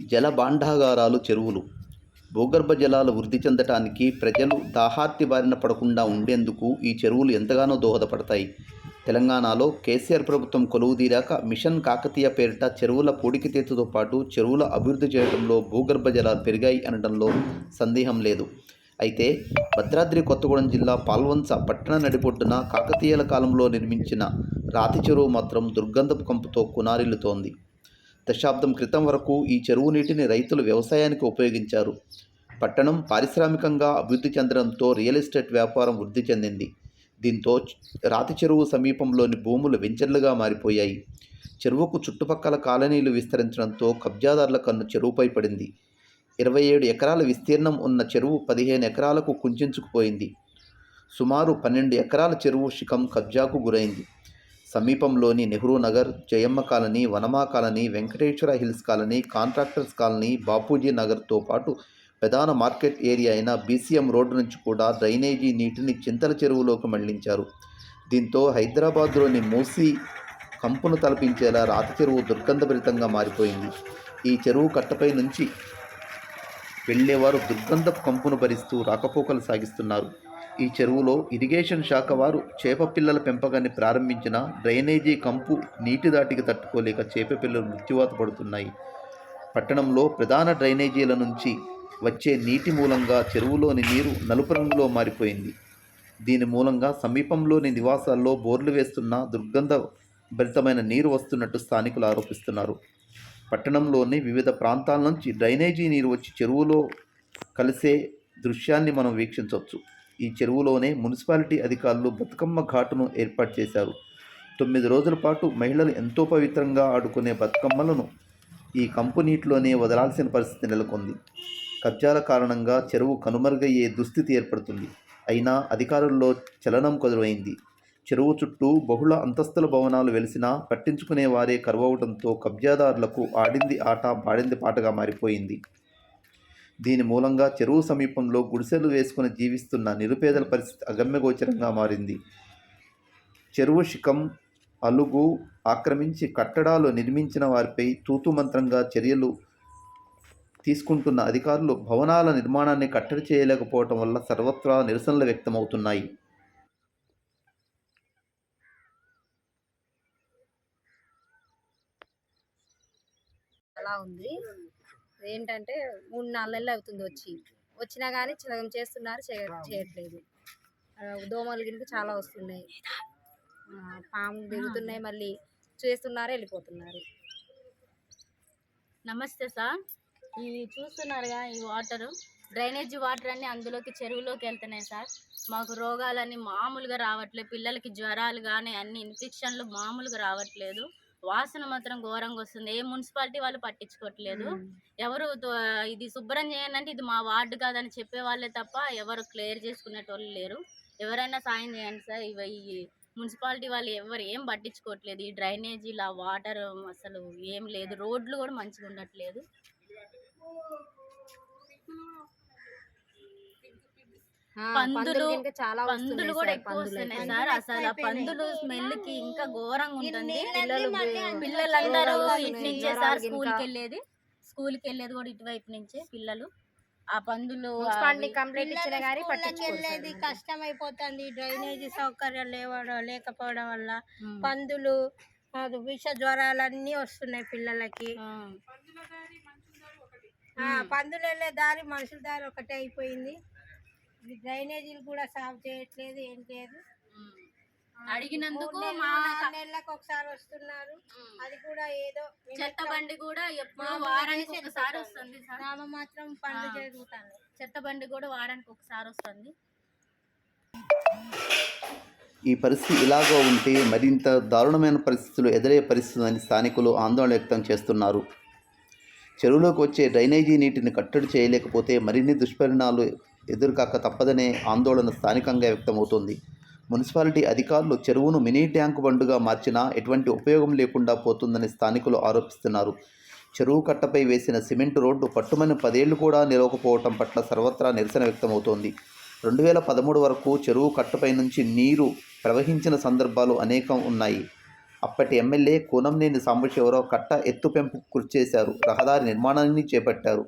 జల భాండాగారాలు చెరువులు. భూగర్భ జలాలు వృద్ధి చెందటానికి ప్రజలు దాహార్తి బారిన పడకుండా ఉండేందుకు ఈ చెరువులు ఎంతగానో దోహదపడతాయి. తెలంగాణలో కేసీఆర్ ప్రభుత్వం కొలువుదీరాక మిషన్ కాకతీయ పేరిట చెరువుల పూడికితీతతో పాటు చెరువుల అభివృద్ధి చేయడంలో భూగర్భ జలాలు పెరిగాయి అనడంలో సందేహం లేదు. అయితే భద్రాద్రి కొత్తగూడెం జిల్లా పాల్వంచ పట్టణ నడిపొడ్డున కాకతీయుల కాలంలో నిర్మించిన రాతి చెరువు మాత్రం దుర్గంధపు కంపుతో కునారిల్లుతోంది. దశాబ్దం క్రితం వరకు ఈ చెరువు నీటిని రైతులు వ్యవసాయానికి ఉపయోగించారు. పట్టణం పారిశ్రామికంగా అభివృద్ధి చెందడంతో రియల్ ఎస్టేట్ వ్యాపారం వృద్ధి చెందింది. దీంతో రాతి చెరువు సమీపంలోని భూములు వెంచర్లుగా మారిపోయాయి. చెరువుకు చుట్టుపక్కల కాలనీలు విస్తరించడంతో కబ్జాదారుల కన్ను చెరువుపై పడింది. ఇరవై ఏడు ఎకరాల విస్తీర్ణం ఉన్న చెరువు పదిహేను ఎకరాలకు కుంచుకుపోయింది సుమారు పన్నెండు ఎకరాల చెరువు శిఖం కబ్జాకు గురైంది. సమీపంలోని Nehru Nagar Jayamma colony Vanama colony Venkateshwara Hills colony contractors colony Bapuji నగర్తో పాటు ప్రధాన మార్కెట్ ఏరియా అయిన బీసీఎం రోడ్డు నుంచి కూడా డ్రైనేజీ నీటిని చింతల చెరువులోకి మళ్ళించారు. దీంతో హైదరాబాద్లోని మూసీ కంపును తలపించేలా రాతి చెరువు దుర్గంధభరితంగా మారిపోయింది. ఈ చెరువు కట్టపై నుంచి వెళ్ళేవారు దుర్గంధపు కంపును భరిస్తూ రాకపోకలు సాగిస్తున్నారు. ఈ చెరువులో ఇరిగేషన్ శాఖ వారు చేప పిల్లల పెంపకాన్ని ప్రారంభించిన డ్రైనేజీ కంపు నీటి దాటికి తట్టుకోలేక చేప పిల్లలు మృత్యువాత పడుతున్నాయి. పట్టణంలో ప్రధాన డ్రైనేజీల నుంచి వచ్చే నీటి మూలంగా చెరువులోని నీరు నలుపు రంగులో మారిపోయింది. దీని మూలంగా సమీపంలోని నివాసాల్లో బోర్లు వేస్తున్న దుర్గంధ భరితమైన నీరు వస్తున్నట్టు స్థానికులు ఆరోపిస్తున్నారు. పట్టణంలోని వివిధ ప్రాంతాల నుంచి డ్రైనేజీ నీరు వచ్చి చెరువులో కలిసే దృశ్యాన్ని మనం వీక్షించవచ్చు. ఈ చెరువులోనే మున్సిపాలిటీ అధికారులు బతుకమ్మ ఘాటును ఏర్పాటు చేశారు. తొమ్మిది రోజుల పాటు మహిళలు ఎంతో పవిత్రంగా ఆడుకునే బతుకమ్మలను ఈ కంపు నీటిలోనే వదలాల్సిన పరిస్థితి నెలకొంది. కబ్జాల కారణంగా చెరువు కనుమరుగయ్యే దుస్థితి ఏర్పడుతుంది. అయినా అధికారుల్లో చలనం కుదురైంది చెరువు చుట్టూ బహుళ అంతస్తుల భవనాలు వెలిసినా పట్టించుకునే వారే కరువవడంతో కబ్జాదారులకు ఆడింది ఆట పాడింది పాటగా మారిపోయింది. దీని మూలంగా చెరువు సమీపంలో గుడిసెలు వేసుకుని జీవిస్తున్న నిరుపేదల పరిస్థితి అగమ్యగోచరంగా మారింది. చెరువు శిఖం అలుగు ఆక్రమించి కట్టడాలు నిర్మించిన వారిపై తూతుమంత్రంగా చర్యలు తీసుకుంటున్న అధికారులు భవనాల నిర్మాణాన్ని కట్టడి చేయలేకపోవటం వల్ల సర్వత్రా నిరసనలు వ్యక్తమవుతున్నాయి. ఉంది? ఏంటంటే మూడు నాలుగు నెలలు అవుతుంది వచ్చి. వచ్చినా కానీ సగం చేస్తున్నారు చేయ- చేయట్లేదు. దోమలు గిన్నె చాలా వస్తున్నాయి. పాము దిగుతున్నాయి మళ్ళీ. చేస్తున్నారు వెళ్ళిపోతున్నారు. నమస్తే సార్. ఇవి చూస్తున్నారుగా ఈ వాటర్. డ్రైనేజీ వాటర్ అన్ని అందులోకి చెరువులోకి వెళ్తున్నాయి సార్. మాకు రోగాలన్నీ మామూలుగా రావట్లేదు పిల్లలకి జ్వరాలు కానీ అన్ని ఇన్ఫెక్షన్లు మామూలుగా రావట్లేదు. వాసన మాత్రం ఘోరంగా వస్తుంది. ఏ మున్సిపాలిటీ వాళ్ళు పట్టించుకోవట్లేదు. ఎవరు ఇది శుభ్రం చేయండి అంటే ఇది మా వార్డు కాదని చెప్పే వాళ్ళే తప్ప ఎవరు క్లియర్ చేసుకునేటోళ్ళు లేరు. ఎవరైనా సాయం చేయండి సార్. ఇవి ఈ మున్సిపాలిటీ వాళ్ళు ఎవరు ఏం పట్టించుకోవట్లేదు. ఈ డ్రైనేజీల వాటర్ అసలు ఏం లేదు. రోడ్లు కూడా మంచిగా ఉండట్లేదు. పందులు- చాలా పందులు కూడా ఎక్కువ పందులు వస్తున్నాయి. సార్. అసలు పందులు స్మెల్కి ఇంకా ఘోరంగా ఉంటుంది. పిల్లలు పిల్లలందరూ ఇటు నుంచే సార్. స్కూల్కి వెళ్ళేది. స్కూల్కి వెళ్ళేది కూడా ఇటువైపు నుంచే పిల్లలు. ఆ పందులు కంప్లైంట్ ఇచ్చినా కానీ సార్ వెళ్ళేది కష్టం అయిపోతుంది డ్రైనేజీ సౌకర్యాలు లేవడం లేకపోవడం వల్ల. పందులు అది విష జ్వరాలన్నీ వస్తున్నాయి పిల్లలకి. ఆ. ఆ, పందులు వెళ్ళే దారి మనుషుల దారి ఒకటే అయిపోయింది. డ్రైనేజీలు కూడా సాఫ్ చేయట్లేదు ఏం లేదు. అడిగినందుకు నెలలకు ఒకసారి వస్తున్నారు. అది కూడా ఏదో చెత్త బండి కూడా ఎప్పుడు వారానికి ఒకసారి. వస్తుంది సార్ నామ మాత్రం పనులు ఆ. జరుగుతాయి చెత్త బండి కూడా వారానికి ఒకసారి వస్తుంది ఈ పరిస్థితి ఇలాగో ఉంటే మరింత దారుణమైన పరిస్థితులు ఎదురయ్యే పరిస్థితుందని స్థానికులు ఆందోళన వ్యక్తం చేస్తున్నారు చెరువులోకి వచ్చే డ్రైనేజీ నీటిని కట్టడి చేయలేకపోతే మరిన్ని దుష్పరిణాలు ఎదురుకాక తప్పదనే ఆందోళన స్థానికంగా వ్యక్తమవుతోంది. మున్సిపాలిటీ అధికారులు చెరువును మినీ ట్యాంకు బండుగా మార్చినా ఎటువంటి ఉపయోగం లేకుండా పోతుందని స్థానికులు ఆరోపిస్తున్నారు. చెరువు కట్టపై వేసిన సిమెంట్ రోడ్డు పట్టుమని పదేళ్ళు కూడా నిలవకపోవటం పట్ల సర్వత్రా నిరసన వ్యక్తమవుతోంది. రెండు వేల పదమూడు వరకు చెరువు కట్టపై నుంచి నీరు ప్రవహించిన సందర్భాలు అనేకం ఉన్నాయి. అప్పటి ఎమ్మెల్యే కూనంనేని సాంబశివరావు కట్ట ఎత్తు పెంపు కృషి చేశారు. రహదారి నిర్మాణాన్ని చేపట్టారు.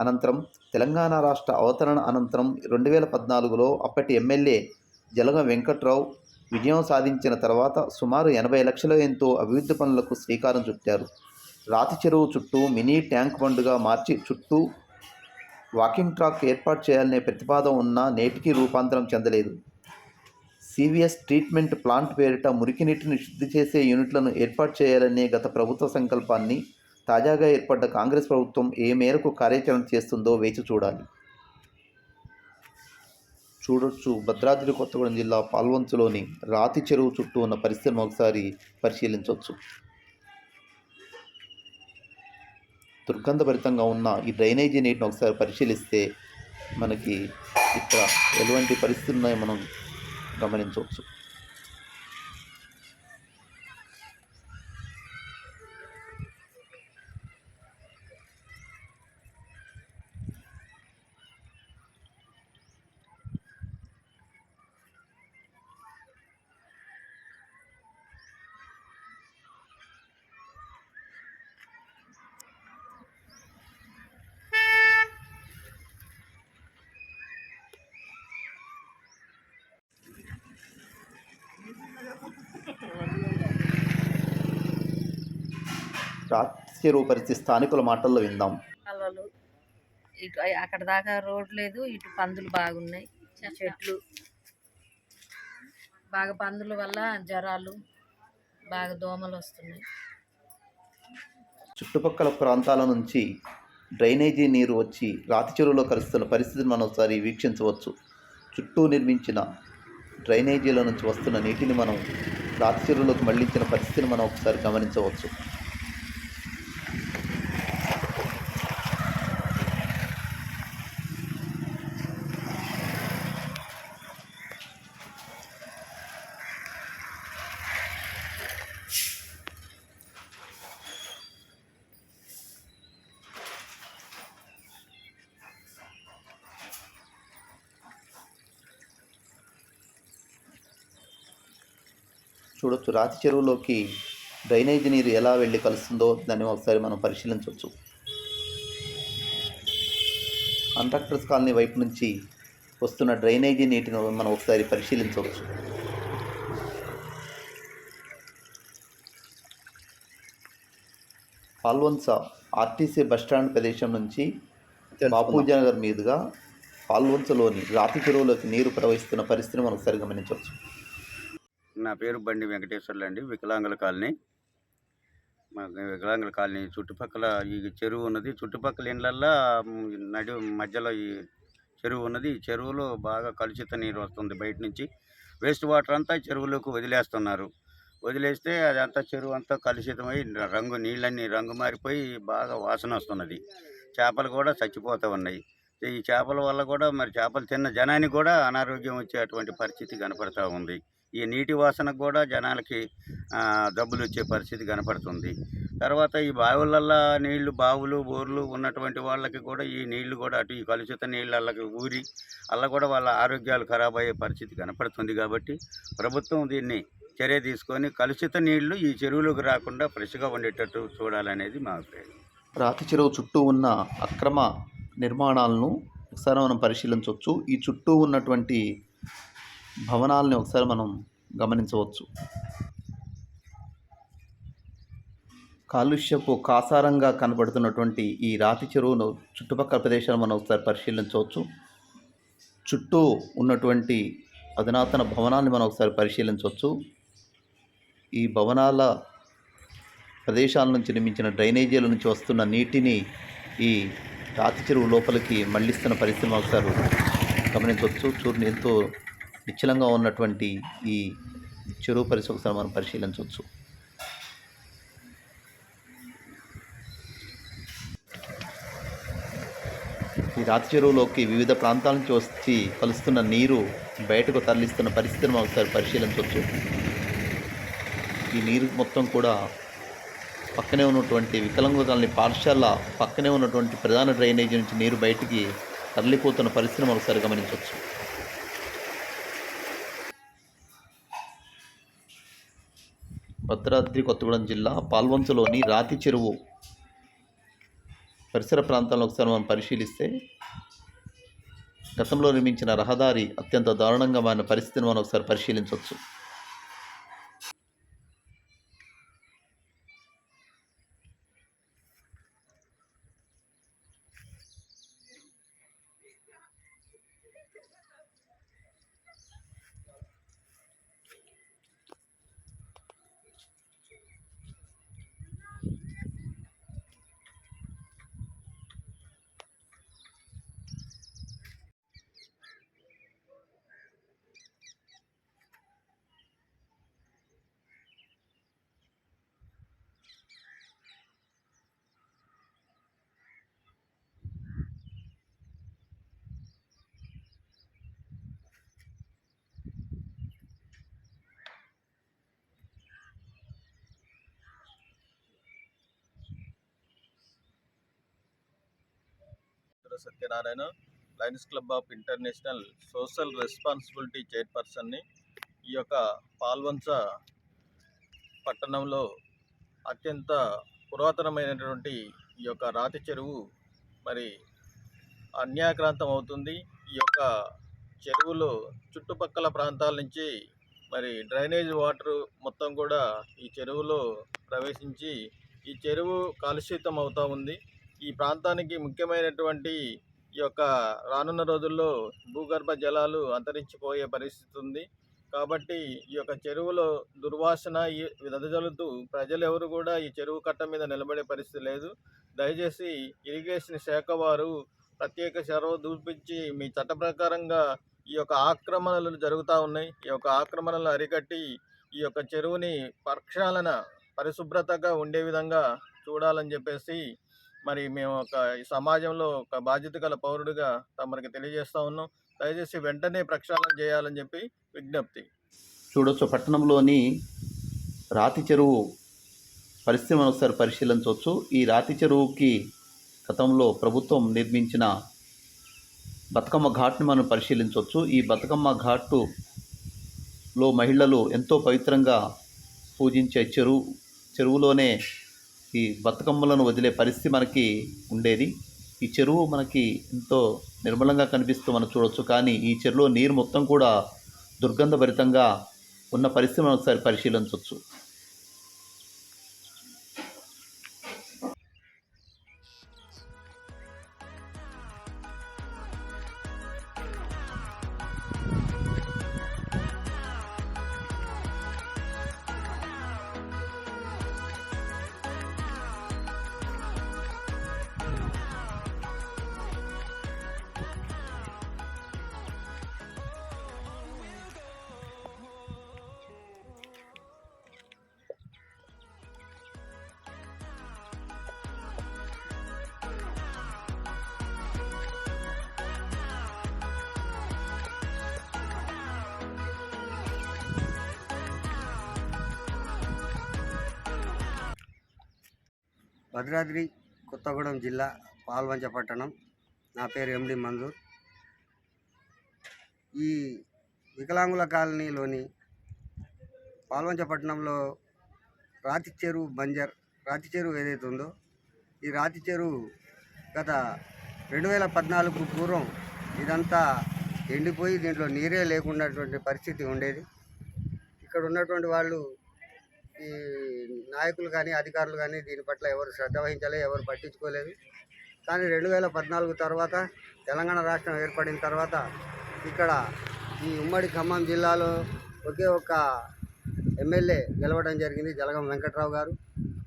అనంతరం తెలంగాణ రాష్ట్ర అవతరణ అనంతరం రెండు వేల పద్నాలుగులో అప్పటి ఎమ్మెల్యే జలగ వెంకట్రావు విజయం సాధించిన తర్వాత సుమారు ఎనభై లక్షల ఎంతో అభివృద్ధి పనులకు శ్రీకారం చుట్టారు. రాతి చెరువు చుట్టూ మినీ ట్యాంక్ బండుగా మార్చి చుట్టూ వాకింగ్ ట్రాక్ ఏర్పాటు చేయాలనే ప్రతిపాదన ఉన్నా నేటికి రూపాంతరం చెందలేదు. సీవీఎస్ ట్రీట్మెంట్ ప్లాంట్ పేరిట మురికి నీటిని శుద్ధి చేసే యూనిట్లను ఏర్పాటు చేయాలనే గత ప్రభుత్వ సంకల్పాన్ని తాజాగా ఏర్పడ్డ కాంగ్రెస్ ప్రభుత్వం ఏ మేరకు కార్యాచరణ చేస్తుందో వేచి చూడాలి. చూడొచ్చు. భద్రాద్రి కొత్తగూడెం జిల్లా పాల్వంచులోని రాతి చెరువు చుట్టూ ఉన్న పరిస్థితిని ఒకసారి పరిశీలించవచ్చు దుర్గంధభరితంగా ఉన్న ఈ డ్రైనేజీ నీటిని ఒకసారి పరిశీలిస్తే మనకి ఇక్కడ ఎటువంటి పరిస్థితులు ఉన్నాయో మనం గమనించవచ్చు. పరిస్థితి స్థానికుల మాటల్లో విందాం. కాలువలు ఇటు అక్కడ దాకా రోడ్ లేదు ఇటు పందులు బాగున్నాయి చెట్లు. బాగా పందుల వల్ల జ్వరాలు బాగా దోమలు వస్తున్నాయి. చుట్టుపక్కల ప్రాంతాల నుంచి డ్రైనేజీ నీరు వచ్చి రాతి చెరువులో కలుస్తున్న పరిస్థితిని మనం ఒకసారి వీక్షించవచ్చు. చుట్టూ నిర్మించిన డ్రైనేజీల నుంచి వస్తున్న నీటిని మనం రాతి చెరువులోకి మళ్ళించిన పరిస్థితిని మనం ఒకసారి గమనించవచ్చు. చూడొచ్చు. రాతి చెరువులోకి డ్రైనేజీ నీరు ఎలా వెళ్ళి కలుస్తుందో దాన్ని ఒకసారి మనం పరిశీలించవచ్చు. కాంట్రాక్టర్స్ కాలనీ వైపు నుంచి వస్తున్న డ్రైనేజీ నీటిని మనం ఒకసారి పరిశీలించవచ్చు. పాల్వంచ ఆర్టీసీ బస్టాండ్ ప్రదేశం నుంచి బాపూజీ నగర్ మీదుగా పాల్వంచలోని రాతి చెరువులోకి నీరు ప్రవహిస్తున్న పరిస్థితిని మనం ఒకసారి గమనించవచ్చు. నా పేరు బండి వెంకటేశ్వర్లు అండి వికలాంగుల కాలనీ. మాకు వికలాంగుల కాలనీ చుట్టుపక్కల ఈ చెరువు ఉన్నది. చుట్టుపక్కల ఇళ్ళల్లో నడి మధ్యలో ఈ చెరువు ఉన్నది. ఈ చెరువులో బాగా కలుషిత నీరు వస్తుంది బయట నుంచి. వేస్ట్ వాటర్ అంతా చెరువులోకి వదిలేస్తున్నారు. వదిలేస్తే అదంతా చెరువు అంతా కలుషితమై రంగు నీళ్ళన్నీ రంగు మారిపోయి బాగా వాసన వస్తున్నది. చేపలు కూడా చచ్చిపోతూ ఉన్నాయి. ఈ చేపల వల్ల కూడా మరి చేపలు తిన్న జనానికి కూడా అనారోగ్యం వచ్చేటువంటి పరిస్థితి కనపడతా ఉంది. ఈ నీటి వాసనకు కూడా జనాలకి డబ్బులు వచ్చే పరిస్థితి కనపడుతుంది. తర్వాత ఈ బావులల్లో నీళ్ళు బావులు బోర్లు ఉన్నటువంటి వాళ్ళకి కూడా ఈ నీళ్ళు కూడా అటు ఈ కలుషిత నీళ్ళకి ఊరి అలా కూడా వాళ్ళ ఆరోగ్యాలు ఖరాబ్ అయ్యే పరిస్థితి కనపడుతుంది కాబట్టి ప్రభుత్వం దీన్ని చర్య తీసుకొని కలుషిత నీళ్ళు ఈ చెరువులోకి రాకుండా ఫ్రెష్గా ఉండేటట్టు చూడాలనేది మా అభిప్రాయం. రాతి చెరువు చుట్టూ ఉన్న అక్రమ నిర్మాణాలను ఒకసారి మనం పరిశీలించవచ్చు. ఈ చుట్టూ ఉన్నటువంటి భవనాలని ఒకసారి మనం గమనించవచ్చు. కాలుష్యపు కాసారంగా కనబడుతున్నటువంటి ఈ రాతి చెరువును చుట్టుపక్కల ప్రదేశాలు మనం ఒకసారి పరిశీలించవచ్చు. చుట్టూ ఉన్నటువంటి అధునాతన భవనాన్ని మనం ఒకసారి పరిశీలించవచ్చు. ఈ భవనాల ప్రదేశాల నుంచి నిర్మించిన డ్రైనేజీల నుంచి వస్తున్న నీటిని ఈ రాతి చెరువు లోపలికి మళ్ళిస్తున్న పరిస్థితి ఒకసారి గమనించవచ్చు. చూడని ఎంతో నిశ్చలంగా ఉన్నటువంటి ఈ చెరువు పరిస్థితి ఒకసారి మనం పరిశీలించవచ్చు. ఈ రాతి చెరువులోకి వివిధ ప్రాంతాల నుంచి వచ్చి కలుస్తున్న నీరు బయటకు తరలిస్తున్న పరిస్థితిని మనం ఒకసారి పరిశీలించవచ్చు. ఈ నీరు మొత్తం కూడా పక్కనే ఉన్నటువంటి వికలాంగుల పాఠశాల పక్కనే ఉన్నటువంటి ప్రధాన డ్రైనేజీ నుంచి నీరు బయటికి తరలిపోతున్న పరిస్థితిని మనం ఒకసారి గమనించవచ్చు. భద్రాద్రి కొత్తగూడెం జిల్లా పాల్వంచలోని రాతి చెరువు పరిసర ప్రాంతాలను ఒకసారి మనం పరిశీలిస్తే గతంలో నిర్మించిన రహదారి అత్యంత దారుణంగా మారిన పరిస్థితిని మనం ఒకసారి పరిశీలించవచ్చు. Satyanarayana lions club of international social responsibility చైర్పర్సన్ని ఈ యొక్క పాల్వంచ పట్టణంలో అత్యంత పురాతనమైనటువంటి ఈ యొక్క రాతి చెరువు మరి అన్యాక్రాంతం అవుతుంది. ఈ యొక్క చెరువులో చుట్టుపక్కల ప్రాంతాల నుంచి మరి డ్రైనేజ్ వాటర్ మొత్తం కూడా ఈ చెరువులో ప్రవేశించి ఈ చెరువు కలుషితం అవుతూ ఉంది. ఈ ప్రాంతానికి ముఖ్యమైనటువంటి ఈ యొక్క రానున్న రోజుల్లో భూగర్భ జలాలు అంతరించిపోయే పరిస్థితి ఉంది. కాబట్టి ఈ యొక్క చెరువులో దుర్వాసన ఈ వెదజల్లుతూ ప్రజలు ఎవరు కూడా ఈ చెరువు కట్ట మీద నిలబడే పరిస్థితి లేదు. దయచేసి ఇరిగేషన్ శాఖ వారు ప్రత్యేక చొరవ చూపించి మీ చట్ట ప్రకారంగా ఈ యొక్క ఆక్రమణలు జరుగుతూ ఉన్నాయి. ఈ యొక్క ఆక్రమణలు అరికట్టి ఈ యొక్క చెరువుని ప్రక్షాళన పరిశుభ్రతగా ఉండే విధంగా చూడాలని చెప్పేసి మరి మేము ఒక ఈ సమాజంలో ఒక బాధ్యత గల పౌరుడిగా తమరికి తెలియజేస్తా ఉన్నాం. దయచేసి వెంటనే ప్రక్షాళన చేయాలని చెప్పి విజ్ఞప్తి. చూడొచ్చు. పట్టణంలోని రాతి చెరువు పరిస్థితి మనం ఒకసారి పరిశీలించవచ్చు. ఈ రాతి చెరువుకి గతంలో ప్రభుత్వం నిర్మించిన బతుకమ్మ ఘాట్ని మనం పరిశీలించవచ్చు. ఈ బతుకమ్మ ఘాట్లో మహిళలు ఎంతో పవిత్రంగా పూజించే చెరువు చెరువులోనే ఈ బతుకమ్మలను వదిలే పరిస్థితి మనకి ఉండేది. ఈ చెరువు మనకి ఎంతో నిర్మలంగా కనిపిస్తూ మనం చూడవచ్చు కానీ ఈ చెరువులో నీరు మొత్తం కూడా దుర్గంధభరితంగా ఉన్న పరిస్థితి మనం ఒకసారి పరిశీలించవచ్చు భద్రాద్రి కొత్తగూడెం జిల్లా పాల్వంచ పట్టణం. నా పేరు ఎండి మంజూర్. ఈ వికలాంగుల కాలనీలోని పాల్వంచ పట్టణంలో రాతి చెరువు బంజర్ రాతి చెరువు ఏదైతే ఉందో ఈ రాతి చెరువు గత రెండు వేల పద్నాలుగు పూర్వం ఇదంతా ఎండిపోయి దీంట్లో నీరే లేకున్నటువంటి పరిస్థితి ఉండేది. ఇక్కడ ఉన్నటువంటి వాళ్ళు ఈ నాయకులు కానీ అధికారులు కానీ దీని పట్ల ఎవరు శ్రద్ధ వహించలేదు ఎవరు పట్టించుకోలేదు. కానీ రెండు వేల పద్నాలుగు తర్వాత తెలంగాణ రాష్ట్రం ఏర్పడిన తర్వాత ఇక్కడ ఈ ఉమ్మడి ఖమ్మం జిల్లాలో ఒకే ఒక ఎమ్మెల్యే గెలవడం జరిగింది జలగం వెంకట్రావు గారు.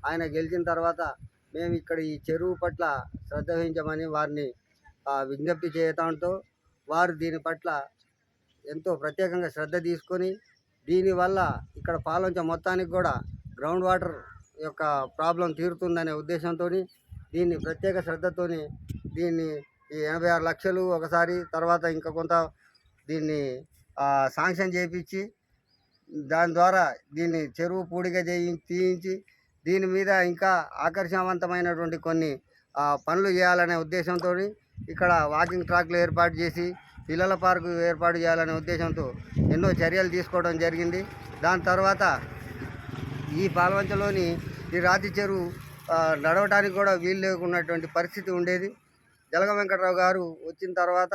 ఆయన గెలిచిన తర్వాత మేము ఇక్కడ ఈ చెరువు పట్ల శ్రద్ధ వహించమని వారిని విజ్ఞప్తి చేయటంతో వారు దీని పట్ల ఎంతో ప్రత్యేకంగా శ్రద్ధ తీసుకొని దీనివల్ల ఇక్కడ పాలంచ మొత్తానికి కూడా గ్రౌండ్ వాటర్ యొక్క ప్రాబ్లం తీరుతుందనే ఉద్దేశంతో దీన్ని ప్రత్యేక శ్రద్ధతోని దీన్ని ఈ ఎనభై ఆరు లక్షలు ఒకసారి తర్వాత ఇంకా కొంత దీన్ని శాంక్షన్ చేయించి దాని ద్వారా దీన్ని చెరువు పూడిగా చేయి తీయించి దీని మీద ఇంకా ఆకర్షణవంతమైనటువంటి కొన్ని పనులు చేయాలనే ఉద్దేశంతో ఇక్కడ వాకింగ్ ట్రాక్లు ఏర్పాటు చేసి పిల్లల పార్కు ఏర్పాటు చేయాలనే ఉద్దేశంతో ఎన్నో చర్యలు తీసుకోవడం జరిగింది. దాని తర్వాత ఈ పాల్వంచలోని ఈ రాతి చెరువు నడవటానికి కూడా వీలు లేకున్నటువంటి పరిస్థితి ఉండేది. జలగ వెంకటరావు గారు వచ్చిన తర్వాత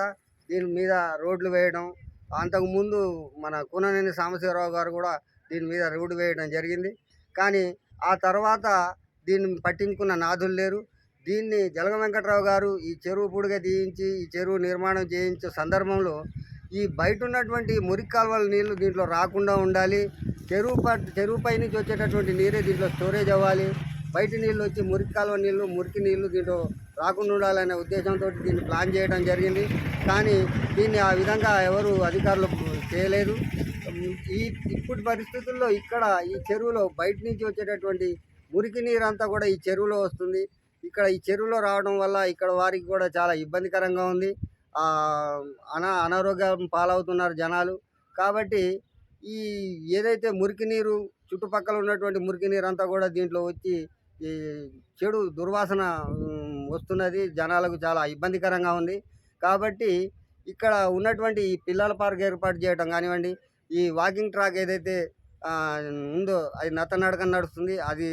దీని మీద రోడ్లు వేయడం అంతకుముందు మన కూననేని సాంబశివరావు గారు కూడా దీని మీద రోడ్డు వేయడం జరిగింది. కానీ ఆ తర్వాత దీన్ని పట్టించుకున్న నాదులు లేరు. దీన్ని జలగ వెంకట్రావు గారు ఈ చెరువు పొడిగా తీయించి ఈ చెరువు నిర్మాణం చేయించే సందర్భంలో ఈ బయట ఉన్నటువంటి మురికి కాలువల నీళ్ళు దీంట్లో రాకుండా ఉండాలి. చెరువు పట్ చెరువుపై నుంచి వచ్చేటటువంటి నీరే దీంట్లో స్టోరేజ్ అవ్వాలి. బయట నీళ్ళు వచ్చి మురికి కాలువ నీళ్ళు మురికి నీళ్ళు దీంట్లో రాకుండా ఉండాలనే ఉద్దేశంతో దీన్ని ప్లాన్ చేయడం జరిగింది. కానీ దీన్ని ఆ విధంగా ఎవరు అధికారులు చేయలేదు. ఈ ఇప్పుడు పరిస్థితుల్లో ఇక్కడ ఈ చెరువులో బయట నుంచి వచ్చేటటువంటి మురికి నీరు అంతా కూడా ఈ చెరువులో వస్తుంది. ఇక్కడ ఈ చెరువులో రావడం వల్ల ఇక్కడ వారికి కూడా చాలా ఇబ్బందికరంగా ఉంది. అనా అనారోగ్యం పాలవుతున్నారు జనాలు. కాబట్టి ఈ ఏదైతే మురికి నీరు చుట్టుపక్కల ఉన్నటువంటి మురికి నీరు అంతా కూడా దీంట్లో వచ్చి ఈ చెడు దుర్వాసన వస్తున్నది. జనాలకు చాలా ఇబ్బందికరంగా ఉంది. కాబట్టి ఇక్కడ ఉన్నటువంటి ఈ పిల్లల పార్క్ ఏర్పాటు చేయడం కానివ్వండి ఈ వాకింగ్ ట్రాక్ ఏదైతే ఉందో అది నత్తనడక నడుస్తుంది. అది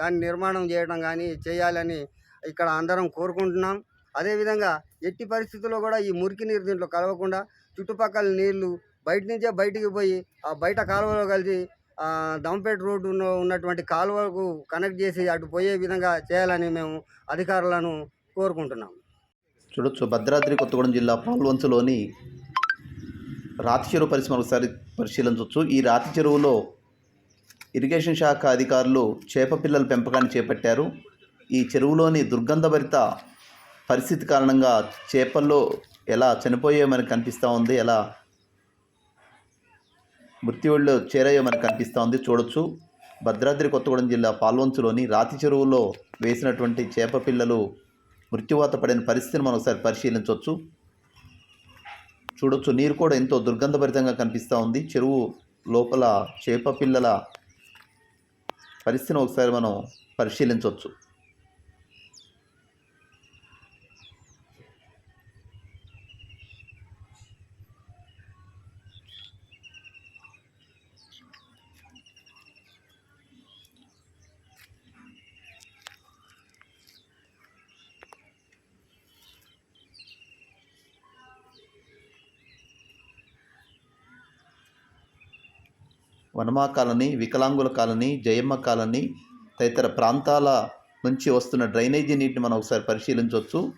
దాని నిర్మాణం చేయడం కానీ చేయాలని ఇక్కడ అందరం కోరుకుంటున్నాం. అదేవిధంగా ఎట్టి పరిస్థితుల్లో కూడా ఈ మురికి నీరు దీంట్లో కలవకుండా చుట్టుపక్కల నీళ్ళు బయట నుంచే బయటికి పోయి ఆ బయట కాలువలో కలిసి ఆ, దమ్పేట రోడ్డు ఉన్నటువంటి కాలువకు కనెక్ట్ చేసి అటు పోయే విధంగా చేయాలని మేము అధికారులను కోరుకుంటున్నాం. చూడొచ్చు. భద్రాద్రి కొత్తగూడెం జిల్లా పాల్వంచులోని రాతి చెరువు పరిశ్రమ ఒకసారి పరిశీలించవచ్చు ఈ రాతి చెరువులో ఇరిగేషన్ శాఖ అధికారులు చేప పిల్లల పెంపకాన్ని చేపట్టారు. ఈ చెరువులోని దుర్గంధభరిత పరిస్థితి కారణంగా చేపల్లో ఎలా చనిపోయాయో మనకు కనిపిస్తూ ఉంది ఎలా మృత్యువుల్లో చేరాయో మనకు కనిపిస్తూ ఉంది చూడొచ్చు. భద్రాద్రి కొత్తగూడెం జిల్లా పాల్వంచులోని రాతి చెరువులో వేసినటువంటి చేప పిల్లలు మృత్యువాత పడిన పరిస్థితిని మనం ఒకసారి పరిశీలించవచ్చు చూడొచ్చు నీరు కూడా ఎంతో దుర్గంధభరితంగా కనిపిస్తూ ఉంది. చెరువు లోపల చేప పిల్లల పరిస్థితిని ఒకసారి మనం పరిశీలించవచ్చు వనమా కాలనీ వికలాంగుల కాలనీ జయమ్మ కాలనీ తదితర ప్రాంతాల నుంచి వస్తున్న డ్రైనేజీ నీటిని మనం ఒకసారి పరిశీలించవచ్చు.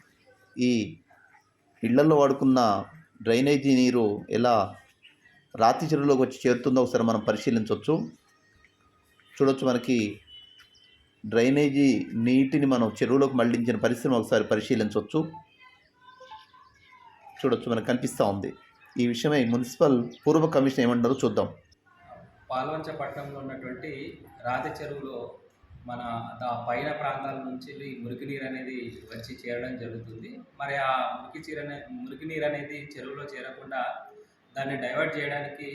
ఈ ఇళ్ళలో వాడుకున్న డ్రైనేజీ నీరు ఎలా రాతి చెరువులోకి వచ్చి చేరుతుందో ఒకసారి మనం పరిశీలించవచ్చు. చూడొచ్చు మనకి డ్రైనేజీ నీటిని మనం చెరువులోకి మళ్ళించిన పరిస్థితిని ఒకసారి పరిశీలించవచ్చు. చూడొచ్చు మనకు కనిపిస్తూ ఉంది. ఈ విషయమై మున్సిపల్ పూర్వ కమిషన్ ఏమంటారో చూద్దాం. పాల్వంచ పట్టణంలో ఉన్నటువంటి రాతి చెరువులో మన దా పైన ప్రాంతాల నుంచి మురికి నీరు అనేది వచ్చి చేరడం జరుగుతుంది. మరి ఆ మురికి చీర మురికి నీరు అనేది చెరువులో చేరకుండా దాన్ని డైవర్ట్ చేయడానికి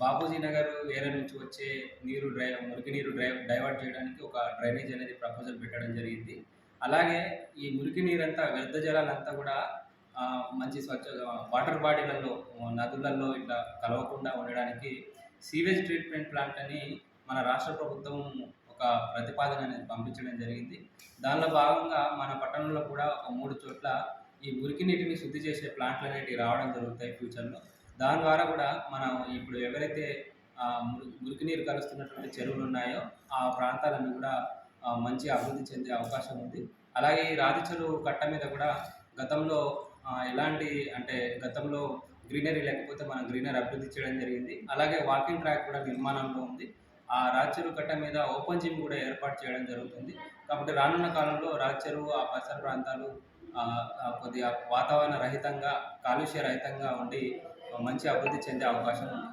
బాపూజీ నగర్ ఏరియా నుంచి వచ్చే నీరు డ్రై మురికి నీరు డ్రై డైవర్ట్ చేయడానికి ఒక డ్రైనేజ్ అనేది ప్రపోజల్ పెట్టడం జరిగింది. అలాగే ఈ మురికి నీరంతా వ్యర్థ జలాలంతా కూడా మంచి స్వచ్ఛ వాటర్ బాడీలలో నదులలో ఇట్లా కలవకుండా ఉండడానికి సీవేజ్ ట్రీట్మెంట్ ప్లాంట్ అని మన రాష్ట్ర ప్రభుత్వం ఒక ప్రతిపాదన అనేది పంపించడం జరిగింది. దానిలో భాగంగా మన పట్టణంలో కూడా ఒక మూడు చోట్ల ఈ మురికి నీటిని శుద్ధి చేసే ప్లాంట్లు అనేటివి రావడం జరుగుతాయి ఫ్యూచర్లో. దాని ద్వారా కూడా మనం ఇప్పుడు ఎవరైతే మురికి నీరు కలుస్తున్నటువంటి చెరువులు ఉన్నాయో ఆ ప్రాంతాలన్నీ కూడా మంచి అభివృద్ధి చెందే అవకాశం ఉంది. అలాగే ఈ రాతి చెరువు కట్ట మీద కూడా గతంలో ఎలాంటి అంటే గతంలో గ్రీనరీ లేకపోతే మనం గ్రీనరీ అభివృద్ధి చేయడం జరిగింది. అలాగే వాకింగ్ ట్రాక్ కూడా నిర్మాణంలో ఉంది. ఆ రాచెరువు కట్ట మీద ఓపెన్ జిమ్ కూడా ఏర్పాటు చేయడం జరుగుతుంది. కాబట్టి రానున్న కాలంలో రాచెరువు ఆ పరిసర ప్రాంతాలు కొద్దిగా వాతావరణ రహితంగా కాలుష్య రహితంగా ఉండి మంచి అభివృద్ధి చెందే అవకాశం ఉంది.